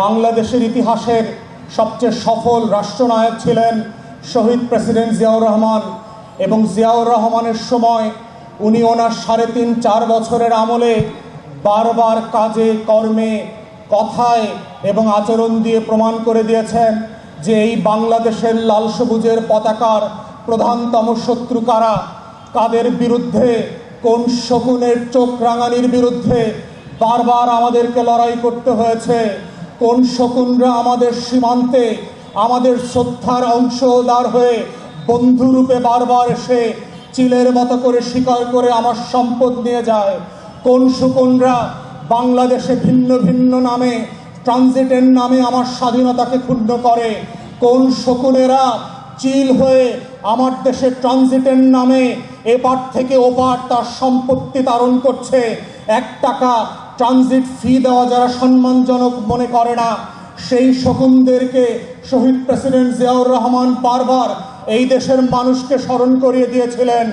বাংলাদেশের ইতিহাসের সবচেয়ে সফল রাষ্ট্রনায়ক ছিলেন শহীদ প্রেসিডেন্ট জিয়াউর রহমান এবং জিয়াউর রহমানের সময় উনি ওনার সাড়ে তিন, চার বছরের আমলে বারবার কাজে, কর্মে, কথায় এবং আচরণ দিয়ে প্রমাণ করে দিয়েছেন যে এই বাংলাদেশের লাল সবুজের পতাকার প্রধানতম শত্রু কারা, কাদের বিরুদ্ধে, কোন শকুনের চোখ রাঙানির বিরুদ্ধে বারবার আমাদেরকে লড়াই করতে হয়েছে। কোন শকুনরা আমাদের সীমান্তে আমাদের শ্রদ্ধার অংশদার হয়ে বন্ধুরূপে বারবার এসে চিলের মতো করে শিকার করে আমার সম্পদ নিয়ে যায়? কোন শকুনরা বাংলাদেশে ভিন্ন ভিন্ন নামে, ট্রানজিটের নামে আমার স্বাধীনতাকে ক্ষুণ্ণ করে? কোন শকুনেরা চিল হয়ে আমার দেশে ট্রানজিটের নামে এপার থেকে ওপার তার সম্পত্তি তারণ করছে? এক টাকা ট্রানজিট ফি দেওয়া যারা সম্মানজনক মনে করে না, সেই শকুনদেরকে শহীদ প্রেসিডেন্ট জিয়াউর রহমান বারবার এই দেশের মানুষকে স্মরণ করিয়ে দিয়েছিলেন।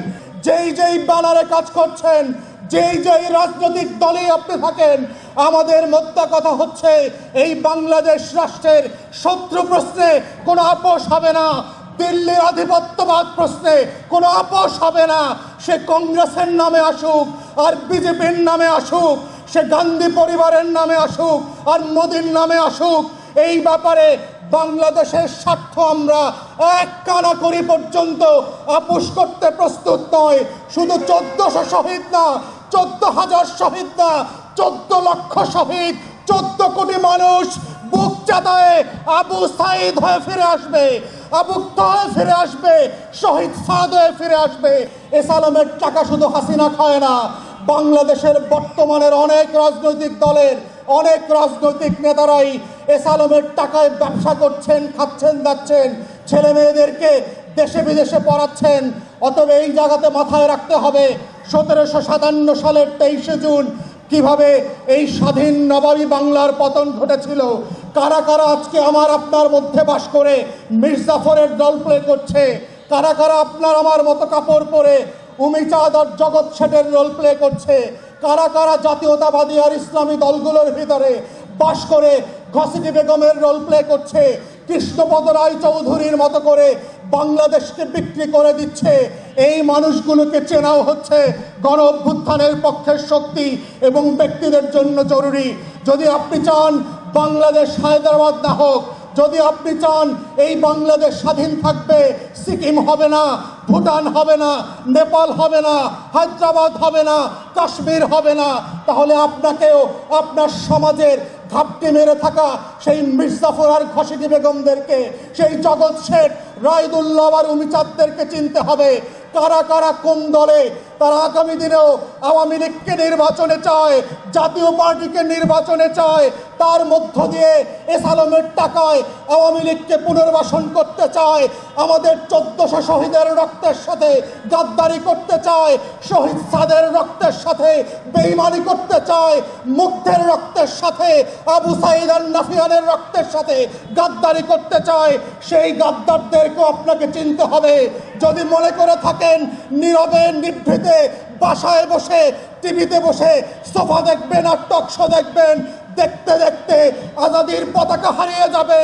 যেই যেই ব্যানারে কাজ করছেন, যেই যেই রাজনৈতিক দলে আপনি থাকেন, আমাদের মোদ্দা কথা হচ্ছে, এই বাংলাদেশ রাষ্ট্রের শত্রু প্রশ্নে কোনো আপোষ হবে না, দিল্লির আধিপত্যবাদ প্রশ্নে কোনো আপোষ হবে না, সে কংগ্রেসের নামে আসুক আর বিজেপির নামে আসুক। সে গান্ধী পরিবারের নামে আসুক আর মোদির নামে আসুক, এই ব্যাপারে বাংলাদেশের স্বার্থ আমরা এক কানা করি পর্যন্ত আপোষ করতে প্রস্তুত নয়। শুধু চোদ্দশো শহীদ না, চোদ্দ হাজার শহীদ না, চোদ্দ লক্ষ শহীদ, চোদ্দ কোটি মানুষ বুক চাতায় আবু সাইদ হয়ে ফিরে আসবে, আবু হয়ে ফিরে আসবে, শহীদ সাদ হয়ে ফিরে আসবে। এসালামের টাকা শুধু হাসিনা খায় না বাংলাদেশের বর্তমানের অনেক রাজনৈতিক দলের, অনেক রাজনৈতিক নেতারাই এসালমের টাকায় ব্যবসা করছেন, খাচ্ছেন যাচ্ছেন ছেলে মেয়েদেরকে দেশে বিদেশে পড়াচ্ছেন, অতএব এই জায়গাতে মাথায় রাখতে হবে সতেরোশো সাতান্ন সালের তেইশে জুন কীভাবে এই স্বাধীন নবাবী বাংলার পতন ঘটেছিল, কারা কারা আজকে আমার আপনার মধ্যে বাস করে মির্জাফরের দল প্লে করছে, কারা কারা আপনার আমার মতো কাপড় পরে উমিচাঁদ আর জগৎ শেঠের রোল প্লে করছে। কারা কারা জাতীয়তাবাদী আর ইসলামী দলগুলোর ভিতরে বাস করে ঘসিটি বেগমের রোল প্লে করছে, কৃষ্ণপদ রায় চৌধুরীর মতো করে বাংলাদেশকে বিক্রি করে দিচ্ছে। এই মানুষগুলোকে চেনাও হচ্ছে গণ অভ্যুত্থানের পক্ষের শক্তি এবং ব্যক্তিদের জন্য জরুরি। যদি আপনি চান বাংলাদেশ হায়দ্রাবাদ না হোক, যদি আপনি চান এই বাংলাদেশ স্বাধীন থাকবে, সিকিম হবে না ভুটান হবে না, নেপাল হবে না, হায়দ্রাবাদ হবে না, কাশ্মীর হবে না। তাহলে আপনাকেও আপনার সমাজের ঘাপটি মেরে থাকা সেই মির্জাফর আর খসিদি বেগমদেরকে, সেই জগৎ শেঠ রায়দুল্লাহ আর উমিচাঁদদেরকে চিনতে হবে। কারা কারা কোন দলে, তারা আগামী দিনেও আওয়ামী লীগকে নির্বাচনে চায়, জাতীয় পার্টিকে নির্বাচনে চায়, তার মধ্য দিয়ে এসালমের টাকায় আওয়ামী লীগকে পুনর্বাসন করতে চায়, আমাদের চোদ্দশো শহীদের রক্তের সাথে গাদ্দারি করতে চায়, শহীদ সাদের রক্তের সাথে বেইমানি করতে চায়, মুগ্ধের রক্তের সাথে আবু সাইদ আর নাফিয়ানের রক্তের সাথে গাদ্দারি করতে চায়, সেই গাদ্দারদেরকেও আপনাকে চিনতে হবে। যদি মনে করে থাকেন, নীরবে নিভৃতে বাসায় বসে, টিভিতে বসে, সোফা দেখবেন আর টকশো দেখবেন। দেখতে দেখতে আজাদির পতাকা হারিয়ে যাবে।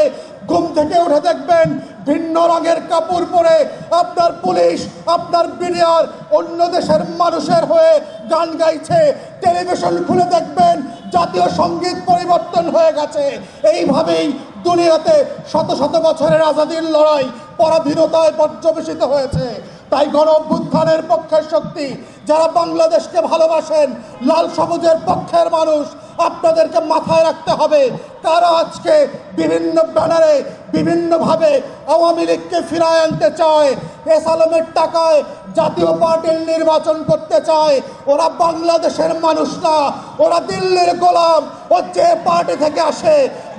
ঘুম থেকে উঠে দেখবেন ভিন্ন রঙের কাপড় পরে আপনার পুলিশ, আপনার বিডিআর অন্য দেশের মানুষের হয়ে গান গাইছে। টেলিভিশন খুলে দেখবেন জাতীয় সংগীত পরিবর্তন হয়ে গেছে। এইভাবেই দুনিয়াতে শত শত বছরের আজাদির লড়াই, পরাধীনতায় পর্যবেসিত হয়েছে। তাই গণ অভ্যুত্থানের পক্ষের শক্তি, যারা বাংলাদেশকে ভালোবাসেন, লাল সবুজের পক্ষের মানুষ, আপনাদেরকে মাথায় রাখতে হবে, তারা আজকে বিভিন্ন ব্যানারে বিভিন্নভাবে আওয়ামী লীগকে ফিরায় আনতে চায়, এস আলমের টাকায় জাতীয় পার্টির নির্বাচন করতে চায়, ওরা বাংলাদেশের মানুষ না, ওরা দিল্লির গোলাম, ও যে পার্টি থেকে আসে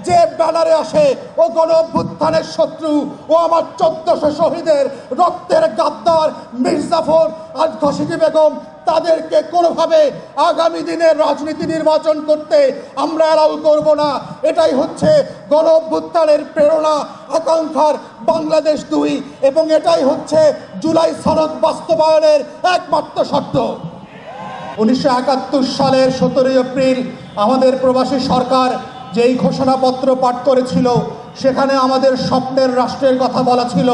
যে ব্যানারে আসে, ও গণ অভ্যুত্থানের শত্রু, ও আমার চোদ্দশো শহীদের রক্তের গাদ্দার মির্জাফর আর ঘসিটি বেগম তাদেরকে কোনোভাবে আগামী দিনের রাজনীতি নির্বাচন করতে আমরা অ্যালাউ করব না। এটাই হচ্ছে গণ অভ্যুত্থানের প্রেরণা, আকাঙ্ক্ষার বাংলাদেশ দুই, এবং এটাই হচ্ছে জুলাই সনদ বাস্তবায়নের একমাত্র শর্ত। উনিশশো একাত্তর সালের সতেরোই এপ্রিল আমাদের প্রবাসী সরকার যেই ঘোষণাপত্র পাঠ করেছিল, সেখানে আমাদের স্বপ্নের রাষ্ট্রের কথা বলা ছিল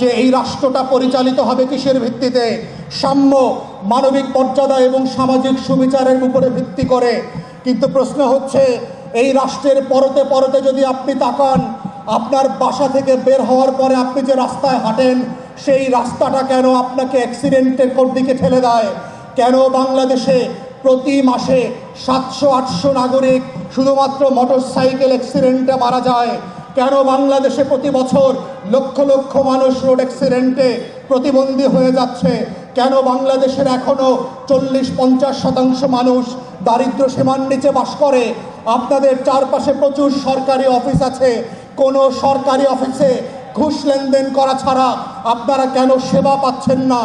যে এই রাষ্ট্রটা পরিচালিত হবে কিসের ভিত্তিতে? সাম্য, মানবিক মর্যাদা এবং সামাজিক সুবিচারের উপরে ভিত্তি করে। কিন্তু প্রশ্ন হচ্ছে, এই রাষ্ট্রের পরতে পরতে যদি আপনি তাকান, আপনার বাসা থেকে বের হওয়ার পরে আপনি যে রাস্তায় হাঁটেন, সেই রাস্তাটা কেন আপনাকে অ্যাক্সিডেন্টের দিকে ঠেলে দেয়? কেন বাংলাদেশে প্রতি মাসে সাতশো, আটশো নাগরিক শুধুমাত্র মোটর সাইকেল অ্যাক্সিডেন্টে মারা যায়। কেন বাংলাদেশে প্রতি বছর লক্ষ লক্ষ মানুষ রোড অ্যাক্সিডেন্টে প্রতিবন্ধী হয়ে যাচ্ছে? কেন বাংলাদেশের এখনও চল্লিশ, পঞ্চাশ শতাংশ মানুষ দারিদ্র সীমার নিচে বাস করে? আপনাদের চারপাশে প্রচুর সরকারি অফিস আছে। কোনো সরকারি অফিসে ঘুষ লেনদেন করা ছাড়া আপনারা কেন সেবা পাচ্ছেন না?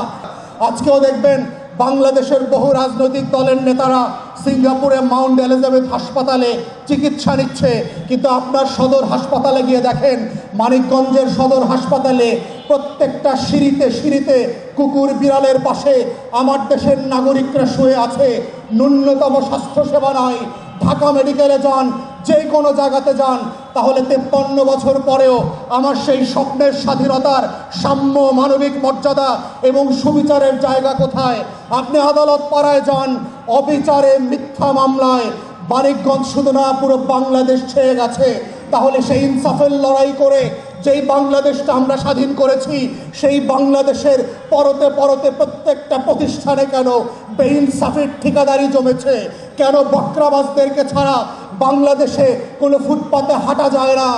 আজকেও দেখবেন বাংলাদেশের বহু রাজনৈতিক দলের নেতারা সিঙ্গাপুরে মাউন্ট এলিজাবেথ হাসপাতালে চিকিৎসা নিচ্ছে। কিন্তু আপনার সদর হাসপাতালে গিয়ে দেখেন, মানিকগঞ্জের সদর হাসপাতালে প্রত্যেকটা সিঁড়িতে সিঁড়িতে কুকুর বিড়ালের পাশে আমার দেশের নাগরিকরা শুয়ে আছে। ন্যূনতম স্বাস্থ্যসেবা নয়, ঢাকা মেডিকেলে যান যে কোনো জায়গাতে যান। তাহলে তেপ্পান্ন বছর পরেও আমার সেই স্বপ্নের স্বাধীনতার সাম্য মানবিক মর্যাদা এবং সুবিচারের জায়গা কোথায়? আপনি আদালত পাড়ায় যান, অবিচারে মিথ্যা মামলায়। মানিকগঞ্জ শুধু না, পুরো বাংলাদেশ ছেয়ে গেছে। তাহলে সেই ইনসাফের লড়াই করে যেই বাংলাদেশটা আমরা স্বাধীন করেছি, সেই বাংলাদেশের পরতে পরতে প্রত্যেকটা প্রতিষ্ঠানে কেন বেইনসাফের ঠিকাদারি জমেছে? কেন বক্রাবাসদেরকে ছাড়া বাংলাদেশে কোনো ফুটপাতে হাঁটা যায় না।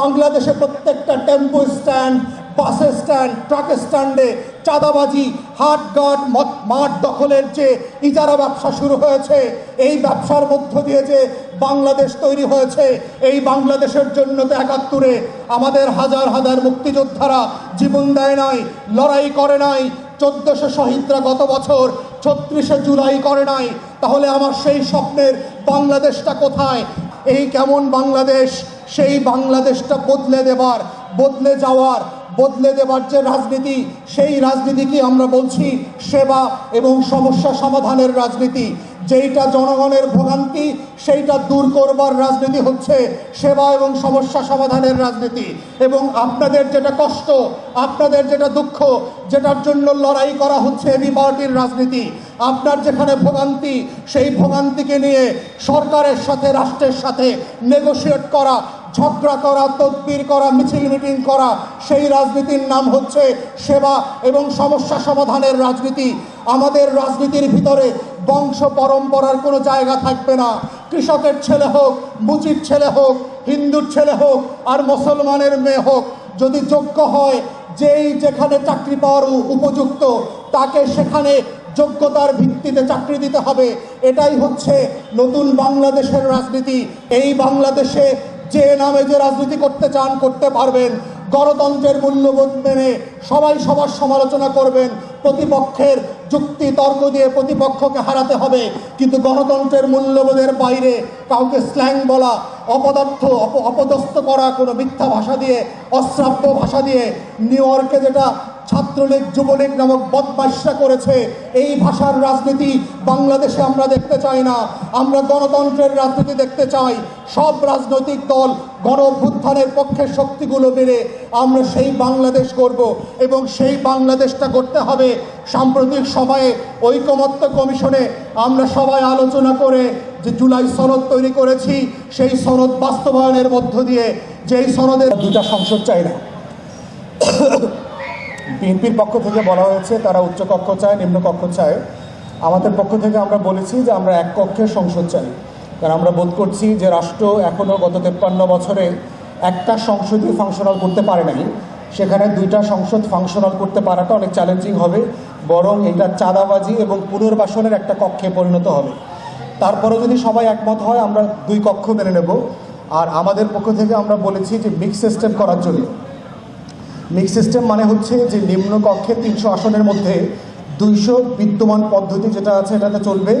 বাংলাদেশে প্রত্যেকটা tempo stand, bus stand, truck স্ট্যান্ডে চাঁদাবাজি হাট গাট মাঠ দখলের যে ইজারা ব্যবসা শুরু হয়েছে, এই ব্যবসার মধ্য দিয়ে যে বাংলাদেশ তৈরি হয়েছে, এই বাংলাদেশের জন্য তো একাত্তরে আমাদের হাজার হাজার মুক্তিযোদ্ধারা জীবন দেয় নাই, লড়াই করে নাই, চোদ্দশো শহীদরা গত বছর, ছত্রিশে জুলাই করে নাই তাহলে আমার সেই স্বপ্নের বাংলাদেশটা কোথায়? এই কেমন বাংলাদেশ? সেই বাংলাদেশটা বদলে দেবার, বদলে যাওয়ার, বদলে দেবার যে রাজনীতি, সেই রাজনীতি কি আমরা বলছি? সেবা এবং সমস্যা সমাধানের রাজনীতি। যেইটা জনগণের ভোগান্তি, সেইটা দূর করবার রাজনীতি হচ্ছে সেবা এবং সমস্যা সমাধানের রাজনীতি। এবং আপনাদের যেটা কষ্ট, আপনাদের যেটা দুঃখ, যেটার জন্য লড়াই করা হচ্ছে এবি পার্টির রাজনীতি, আপনার যেখানে ভোগান্তি, সেই ভোগান্তিকে নিয়ে সরকারের সাথে, রাষ্ট্রের সাথে নেগোসিয়েট করা ঝগড়া করা তদবির করা, মিছিল মিটিং করা, সেই রাজনীতির নাম হচ্ছে সেবা এবং সমস্যা সমাধানের রাজনীতি। আমাদের রাজনীতির ভিতরে বংশ পরম্পরার কোনো জায়গা থাকবে না। কৃষকের ছেলে হোক মুচির ছেলে হোক, হিন্দুর ছেলে হোক, আর মুসলমানের মেয়ে হোক, যদি যোগ্য হয়, যেই যেখানে চাকরি পাওয়ার উপযুক্ত, তাকে সেখানে যোগ্যতার ভিত্তিতে চাকরি দিতে হবে। এটাই হচ্ছে নতুন বাংলাদেশের রাজনীতি। এই বাংলাদেশে যে নামে যে রাজনীতি করতে চান, করতে পারবেন। গণতন্ত্রের মূল্যবোধ মেনে সবাই সবার সমালোচনা করবেন। প্রতিপক্ষের যুক্তি, তর্ক দিয়ে প্রতিপক্ষকে হারাতে হবে। কিন্তু গণতন্ত্রের মূল্যবোধের বাইরে কাউকে স্ল্যাং বলা, অপদার্থ অপদস্থ করা, কোনো মিথ্যা ভাষা দিয়ে, অশ্রাব্য ভাষা দিয়ে নিউ ইয়র্কে যেটা ছাত্রলীগ, যুবলীগ নামক বদমাইশরা করেছে। এই ভাষার রাজনীতি বাংলাদেশে আমরা দেখতে চাই না। আমরা গণতন্ত্রের রাজনীতি দেখতে চাই। সব রাজনৈতিক দল গণ অভ্যুত্থানের পক্ষের শক্তিগুলো মিলে আমরা সেই বাংলাদেশ করব এবং সেই বাংলাদেশটা করতে হবে সাম্প্রতিক সময়ে ঐকমত্য কমিশনে। আমরা সবাই আলোচনা করে যে জুলাই সনদ তৈরি করেছি, সেই সনদ বাস্তবায়নের মধ্য দিয়ে, যেই সনদের দুটা সংসদ চাই না। বিএনপির পক্ষ থেকে বলা হয়েছে, তারা উচ্চ কক্ষ চায়, নিম্ন কক্ষ চায়। আমাদের পক্ষ থেকে আমরা বলেছি যে আমরা এক কক্ষের সংসদ চাই। কারণ আমরা বোধ করছি যে রাষ্ট্র এখনও গত তেপ্পান্ন বছরে একটা সংসদই ফাংশনাল করতে পারে নাই। সেখানে দুইটা সংসদ ফাংশনাল করতে পারাটা অনেক চ্যালেঞ্জিং হবে, বরং এটা চাঁদাবাজি এবং পুনর্বাসনের একটা কক্ষে পরিণত হবে। তারপরে যদি সবাই একমত হয়, আমরা দুই কক্ষ মেনে নেব। আর আমাদের পক্ষ থেকে আমরা বলেছি যে মিক্স সিস্টেম করার জন্য। মিক্স সিস্টেম মানে হচ্ছে যে নিম্ন কক্ষে তিনশো আসনের মধ্যে দুইশো বিদ্যমান পদ্ধতি যেটা আছে এটাতে চলবে,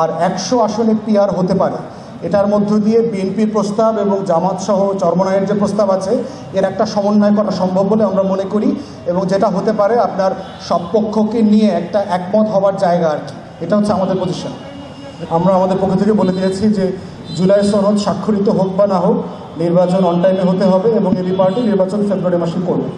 আর একশো আসনে পিআর হতে পারে। এটার মধ্য দিয়ে বিএনপির প্রস্তাব এবং জামাত সহ চরমনায়ের যে প্রস্তাব আছে, এর একটা সমন্বয় করা সম্ভব বলে আমরা মনে করি এবং যেটা হতে পারে আপনার সব পক্ষকে নিয়ে একটা একমত হওয়ার জায়গা আর কি। এটা হচ্ছে আমাদের পজিশন আমরা আমাদের পক্ষ থেকে বলে দিয়েছি যে জুলাই সনদ স্বাক্ষরিত হোক বা না হোক, নির্বাচন অন টাইমে হতে হবে এবং এবি পার্টি নির্বাচন ফেব্রুয়ারি মাসে করবে।